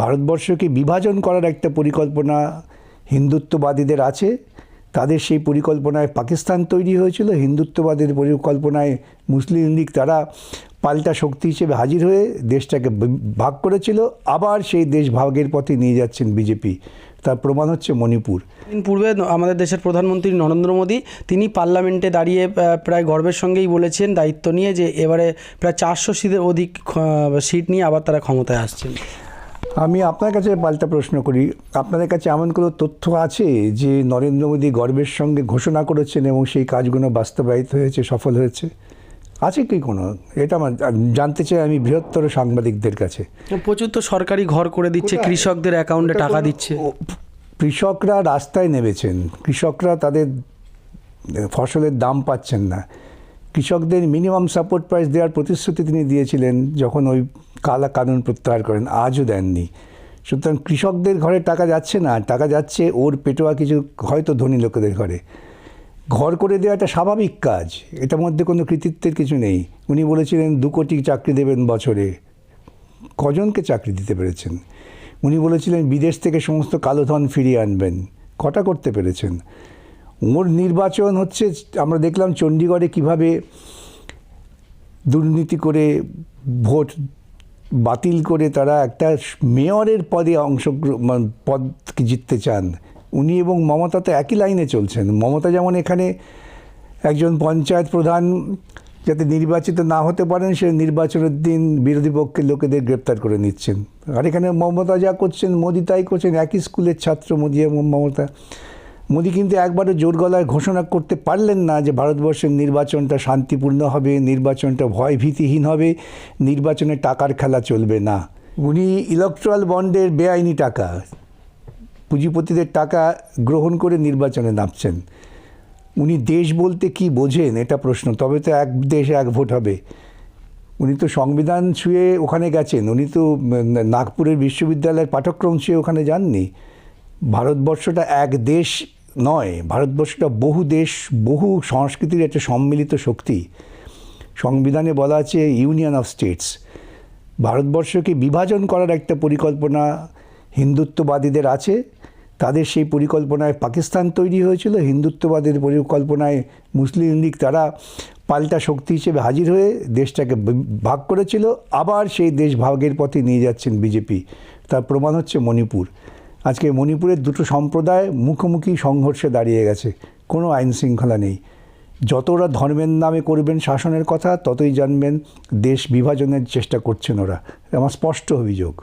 ভারতবর্ষকে বিভাজন করার একটা পরিকল্পনা হিন্দুত্ববাদীদের আছে। তাদের সেই পরিকল্পনায় পাকিস্তান তৈরি হয়েছিল। হিন্দুত্ববাদের পরিকল্পনায় মুসলিম লীগ তারা পাল্টা শক্তি হিসেবে হাজির হয়ে দেশটাকে ভাগ করেছিল। আবার সেই দেশ ভাগের পথে নিয়ে যাচ্ছেন বিজেপি। তার প্রমাণ হচ্ছে মণিপুর। পূর্বে আমাদের দেশের প্রধানমন্ত্রী নরেন্দ্র মোদী, তিনি পার্লামেন্টে দাঁড়িয়ে প্রায় গর্বের সঙ্গেই বলেছেন দায়িত্ব নিয়ে যে এবারে প্রায় চারশো সিটের অধিক সিট নিয়ে আবার তারা ক্ষমতায় আসছেন। আমি আপনার কাছে পাল্টা প্রশ্ন করি। আপনাদের কাছে এমন কোনো তথ্য আছে যে নরেন্দ্র মোদী গর্বের সঙ্গে ঘোষণা করেছেন এবং সেই কাজগুলো বাস্তবায়িত হয়েছে সফল হয়েছে? আছে কি কোনো? এটা আমার জানতে চাই আমি বৃহত্তর সাংবাদিকদের কাছে। প্রচুর তো সরকারি ঘর করে দিচ্ছে কৃষকদের অ্যাকাউন্টে টাকা দিচ্ছে। কৃষকরা রাস্তায় নেমেছেন কৃষকরা তাদের ফসলের দাম পাচ্ছেন না। কৃষকদের মিনিমাম সাপোর্ট প্রাইস দেওয়ার প্রতিশ্রুতি তিনি দিয়েছিলেন যখন ওই কালা কানুন প্রত্যাহার করেন, আজও দেননি। সুতরাং কৃষকদের ঘরে টাকা যাচ্ছে না, টাকা যাচ্ছে ওর পেটোয়া কিছু হয়তো ধনী লোকেদের ঘরে। ঘর করে দেওয়া একটা স্বাভাবিক কাজ, এটার মধ্যে কোনো কৃতিত্বের কিছু নেই। উনি বলেছিলেন, দু কোটি চাকরি দেবেন বছরে। কজনকে চাকরি দিতে পেরেছেন? উনি বলেছিলেন, বিদেশ থেকে সমস্ত কালো ধন ফিরিয়ে আনবেন। কটা করতে পেরেছেন? ওর নির্বাচন হচ্ছে, আমরা দেখলাম চণ্ডীগড়ে কীভাবে দুর্নীতি করে ভোট বাতিল করে তারা একটা মেয়রের পদে অংশগ্রহণ পদকে জিততে চান। উনি এবং মমতা তো একই লাইনে চলছেন। মমতা যেমন এখানে একজন পঞ্চায়েত প্রধান যাতে নির্বাচিত না হতে পারেন, সে নির্বাচনের দিন বিরোধী পক্ষের লোকেদের গ্রেপ্তার করে নিচ্ছেন। আর এখানে মমতা যা করছেন, মোদি তাই করছেন। একই স্কুলের ছাত্র মোদি এবং মমতা। মোদি কিন্তু একবারও জোর গলায় ঘোষণা করতে পারলেন না যে ভারতবর্ষের নির্বাচনটা শান্তিপূর্ণ হবে, নির্বাচনটা ভয় ভীতিহীন হবে, নির্বাচনে টাকার খেলা চলবে না। উনি ইলেকট্রাল বন্ডের বেআইনি টাকা, পুঁজিপতিদের টাকা গ্রহণ করে নির্বাচনে নামছেন। উনি দেশ বলতে কি বোঝেন এটা প্রশ্ন, তবে তো এক দেশ এক ভোট হবে। উনি তো সংবিধান ছুঁয়ে ওখানে গেছেন, উনি তো নাগপুরের বিশ্ববিদ্যালয়ের পাঠ্যক্রম ছুঁয়ে ওখানে যাননি। ভারতবর্ষটা এক দেশ নয়, ভারতবর্ষটা বহু দেশ, বহু সংস্কৃতির একটা সম্মিলিত শক্তি। সংবিধানে বলা আছে ইউনিয়ন অফ স্টেটস। ভারতবর্ষকে বিভাজন করার একটা পরিকল্পনা হিন্দুত্ববাদীদের আছে। তাদের সেই পরিকল্পনায় পাকিস্তান তৈরি হয়েছিল। হিন্দুত্ববাদের পরিকল্পনায় মুসলিম লীগ তারা পাল্টা শক্তি হিসেবে হাজির হয়ে দেশটাকে ভাগ করেছিল। আবার সেই দেশ ভাগের পথে নিয়ে যাচ্ছেন বিজেপি। তার প্রমাণ হচ্ছে মণিপুর। আজকে মণিপুরের দুটো সম্প্রদায় মুখোমুখি সংঘর্ষে দাঁড়িয়ে গেছে। কোনো আইন শৃঙ্খলা নেই। যতরা ধর্মের নামে করবেন শাসনের কথা, ততই জানবেন দেশ বিভাজনের চেষ্টা করছেন ওরা। আমার স্পষ্ট অভিযোগ।